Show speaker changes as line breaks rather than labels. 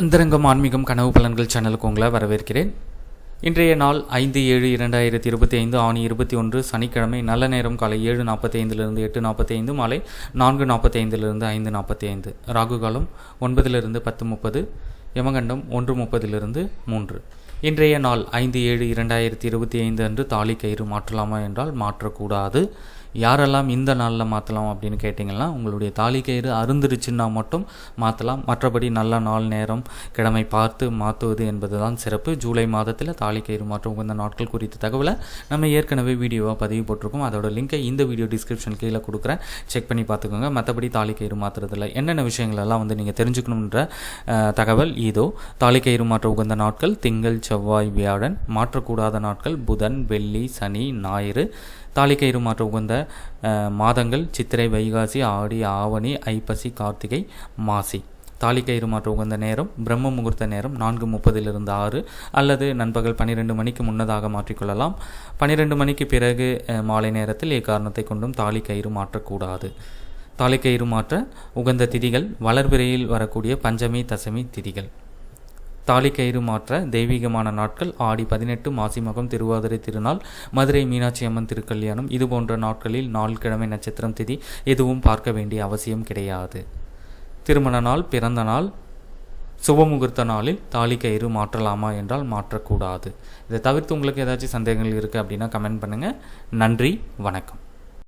அந்தரங்கம் ஆன்மீகம் கனவு பலன்கள் சேனலுக்கு உங்களை வரவேற்கிறேன். இன்றைய நாள் ஐந்து ஏழு இரண்டாயிரத்தி இருபத்தி ஐந்து ஆணி இருபத்தி ஒன்று சனிக்கிழமை நல்ல நேரம் காலை ஏழு நாற்பத்தி ஐந்திலிருந்து எட்டு நாற்பத்தி ஐந்து மாலை நான்கு நாற்பத்தைந்திலிருந்து ஐந்து நாற்பத்தி ஐந்து ராகு காலம் ஒன்பதிலிருந்து பத்து முப்பது யமகண்டம் ஒன்று முப்பதிலிருந்து மூன்று. இன்றைய நாள் ஐந்து ஏழு இரண்டாயிரத்தி இருபத்தி ஐந்து அன்று தாலி கயிறு மாற்றலாமா என்றால் மாற்றக்கூடாது. யாரெல்லாம் இந்த நாளில் மாற்றலாம் அப்படின்னு கேட்டிங்கன்னா உங்களுடைய தாலி கயிறு அருந்துருச்சுன்னா மட்டும் மாற்றலாம் மற்றபடி நல்ல நாள் நேரம் கிழமை பார்த்து மாற்றுவது என்பது தான் சிறப்பு. ஜூலை மாதத்தில் தாலி கயிறு மாற்றம் உகந்த நாட்கள் குறித்த தகவலை நம்ம ஏற்கனவே வீடியோவாக பதிவு போட்டிருக்கோம். அதோட லிங்கை இந்த வீடியோ டிஸ்கிரிப்ஷன் கீழே கொடுக்குறேன். செக் பண்ணி பார்த்துக்கோங்க. மற்றபடி தாலி கயிறு மாற்றுறதில்ல என்னென்ன விஷயங்களெல்லாம் வந்து நீங்கள் தெரிஞ்சுக்கணுன்ற தகவல் இதோ. தாலி கயிறு மாற்ற உகந்த நாட்கள் திங்கள் செவ்வாய் வியாழன் மாற்றக்கூடாத நாட்கள் புதன் வெள்ளி சனி ஞாயிறு. தாலிக்கயிறு மாற்ற உகந்த மாதங்கள் சித்திரை வைகாசி ஆடி ஆவணி ஐப்பசி கார்த்திகை மாசி. தாலிக்கயிறு மாற்ற உகந்த நேரம் பிரம்ம முகூர்த்த நேரம் நான்கு முப்பதிலிருந்து ஆறு அல்லது நண்பகல் பன்னிரெண்டு மணிக்கு முன்னதாக மாற்றிக்கொள்ளலாம். பன்னிரெண்டு மணிக்கு பிறகு மாலை நேரத்தில் எக்காரணத்தை கொண்டும் தாலி கயிறு மாற்றக்கூடாது தாலிக்கயிறு மாற்ற உகந்த திதிகள் வளர்பிறையில் வரக்கூடிய பஞ்சமி தசமி திதிகள். தாலி கயிறு மாற்ற தெய்வீகமான நாட்கள் ஆடி பதினெட்டு மாசி மகம் திருவாதிரை திருநாள் மதுரை மீனாட்சி அம்மன் திருக்கல்யாணம். இது போன்ற நாட்களில் நாள் கிழமை நட்சத்திரம் திதி எதுவும் பார்க்க வேண்டிய அவசியம் கிடையாது. திருமண நாள் பிறந்த நாள் சுபமுகூர்த்த நாளில் தாலி கயிறு மாற்றலாமா என்றால் மாற்றக்கூடாது. இதை தவிர்த்து உங்களுக்கு ஏதாச்சும் சந்தேகங்கள் இருக்குது அப்படின்னா கமெண்ட் பண்ணுங்கள் நன்றி வணக்கம்.